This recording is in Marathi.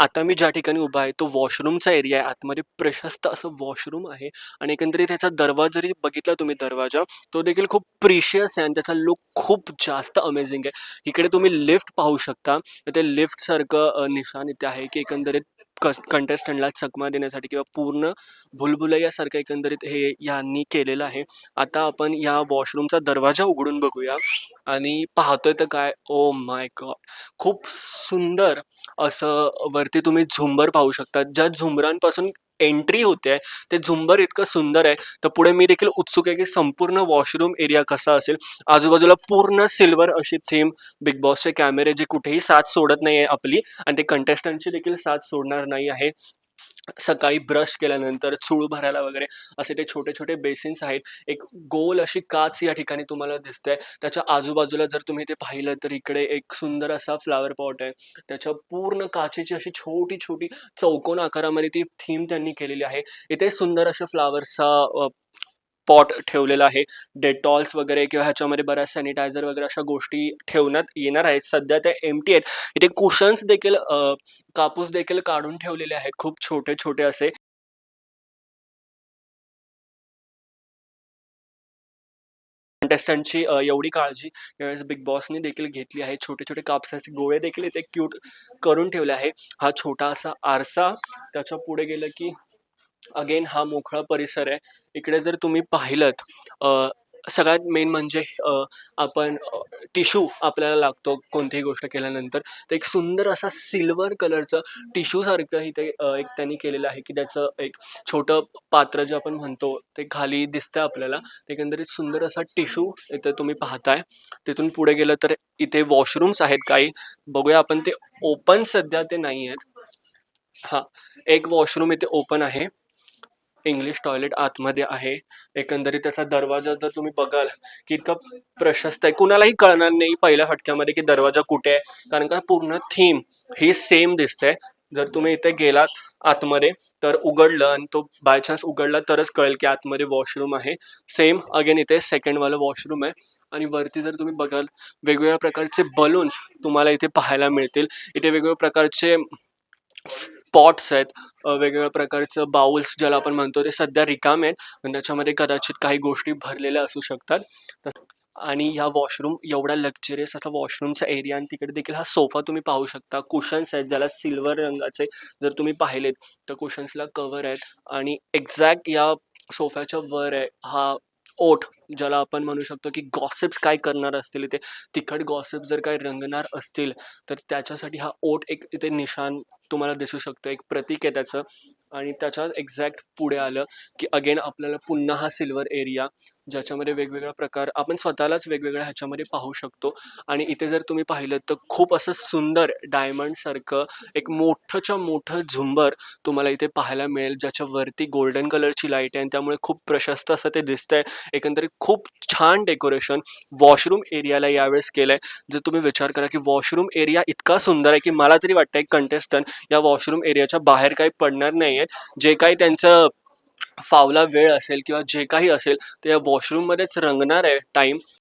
आता मी ज्या ठिकाणी उभा आहे तो वॉशरूमचा एरिया आहे. आतमध्ये प्रशस्त असं वॉशरूम आहे आणि एकंदरीत त्याचा दरवाजा जरी बघितला तुम्ही दरवाजा तो देखील खूप प्रिशियस आहे आणि त्याचा लुक खूप जास्त अमेझिंग आहे. इकडे तुम्ही लिफ्ट पाहू शकता. ते लिफ्ट सारखं निशाण इथे आहे की एकंदरीत कंटेस्टंटला चकमा देण्यासाठी किंवा पूर्ण भुलभुलैयासारखं एकंदरीत हे यांनी केलेलं आहे. आता आपण या वॉशरूमचा दरवाजा उघडून बघूया. आणि पाहतोय तर काय? ओ माय गॉड खूप सुंदर असं वरती तुम्ही झुंबर पाहू शकता. ज्या झुंबरांपासून एंट्री होते ते झुंबर इतकं सुंदर आहे. तर पुढे मी देखील उत्सुक आहे की संपूर्ण वॉशरूम एरिया कसा असेल? आजूबाजूला पूर्ण सिल्वर अशी थीम बिग बॉसचे कॅमेरे जे कुठेही साथ सोडत नाही आहे आपली आणि ते कंटेस्टंटची देखील साथ सोडणार नाही आहे. सकाळी ब्रश केल्यानंतर चूळ भरायला वगैरे असे ते छोटे छोटे बेसिन्स आहेत. एक गोल अशी काच या ठिकाणी तुम्हाला दिसते त्याच्या आजूबाजूला जर तुम्ही ते पाहिलं तर इकडे एक सुंदर असा फ्लावर पॉट आहे. त्याच्या पूर्ण काचेची अशी छोटी छोटी चौकोन आकारामध्ये ती थीम त्यांनी केलेली आहे. इथे सुंदर अशा फ्लावर्सचा पॉट ठेवलेला आहे. डेटॉल्स वगैरे किंवा ह्याच्यामध्ये बऱ्याच सॅनिटायझर वगैरे अशा गोष्टी ठेवण्यात येणार आहेत. सध्या त्या एमटी आहेत. इथे कुशन्स देखील कापूस देखील काढून ठेवलेले आहेत. खूप छोटे छोटे असे कंटेस्टंटची एवढी काळजी यावेळेस बिग बॉसने देखील घेतली आहे. छोटे छोटे कापसाचे गोळे देखील इथे क्यूट करून ठेवले आहे. हा छोटा असा आरसा. त्याच्या पुढे गेलं की अगेन हा मोकळा परिसर आहे. इकडे जर तुम्ही पाहिलत अ, सगळ्यात मेन म्हणजे आपण टिश्यू आपल्याला लागतो कोणतीही गोष्ट केल्यानंतर. तर एक सुंदर असा सिल्वर कलरचं टिश्यू ते इथे एक त्यांनी केलेलं आहे की त्याचं एक छोटं पात्र जे आपण म्हणतो ते खाली दिसतंय आपल्याला. ते एकंदरीत सुंदर असा टिश्यू इथे तुम्ही पाहताय. तिथून पुढे गेलं तर इथे वॉशरूम्स आहेत काही. बघूया आपण ते ओपन सध्या ते नाही आहेत हां एक वॉशरूम इथे ओपन आहे. इंग्लिश टॉयलेट आतमध्ये आहे. एकंदरीत त्याचा दरवाजा जर तुम्ही बघाल की इतका प्रशस्त आहे. कुणालाही कळणार नाही पहिल्या फटक्यामध्ये की दरवाजा कुठे आहे. कारण का पूर्ण थीम ही सेम दिसते. जर तुम्ही इथे गेलात आतमध्ये तर उघडलं आणि तो बाय चान्स उघडला तरच कळेल की आतमध्ये वॉशरूम आहे. सेम अगेन इथे सेकंडवालं वॉशरूम आहे. आणि वरती जर तुम्ही बघाल वेगवेगळ्या प्रकारचे बलून्स तुम्हाला इथे पाहायला मिळतील. इथे वेगवेगळ्या प्रकारचे पॉट्स आहेत वेगवेगळ्या प्रकारचं बाउल्स ज्याला आपण म्हणतो ते सध्या रिकामे आहेत. आणि त्याच्यामध्ये कदाचित काही गोष्टी भरलेल्या असू शकतात. आणि ह्या वॉशरूम एवढा लक्झरियस असा वॉशरूमचा एरिया आणि तिकडे देखील हा सोफा तुम्ही पाहू शकता. कुशन्स आहेत ज्याला सिल्वर रंगाचे जर तुम्ही पाहिलेत तर कुशन्सला कवर आहेत. आणि एक्झॅक्ट या सोफ्याच्या वर आहे हा ओठ ज्याला आपण म्हणू शकतो की गॉसिप्स काय करणार असतील इथे. तिखट गॉसिप जर काय रंगणार असतील तर त्याच्यासाठी हा ओठ एक इथे निशान तुम्हाला दिसू शकतं एक प्रतीक आहे त्याचं. आणि त्याच्या एक्झॅक्ट पुढे आलं की अगेन आपल्याला पुन्हा हा सिल्वर एरिया ज्याच्यामध्ये वेगवेगळा प्रकार आपण स्वतःलाच वेगवेगळ्या ह्याच्यामध्ये पाहू शकतो. आणि इथे जर तुम्ही पाहिलं तर खूप असं सुंदर डायमंडसारखं एक मोठंच्या मोठं झुंबर तुम्हाला इथे पाहायला मिळेल ज्याच्या वरती गोल्डन कलरची लाइट आहे. आणि त्यामुळे खूप प्रशस्त असं ते दिसतंय. एकंदरीत खूप छान डेकोरेशन वॉशरूम एरियाला यावेळेस केलं आहे जर तुम्ही विचार करा की वॉशरूम एरिया इतका सुंदर आहे की मला तरी वाटतं एक कंटेस्टंट या वॉशरूम एरियाच्या बाहेर काही पडणार नाही आहेत जे काही त्यांचं फावला वेळ असेल किंवा जे काही असेल ते या वॉशरूममध्येच रंगणार आहे टाईम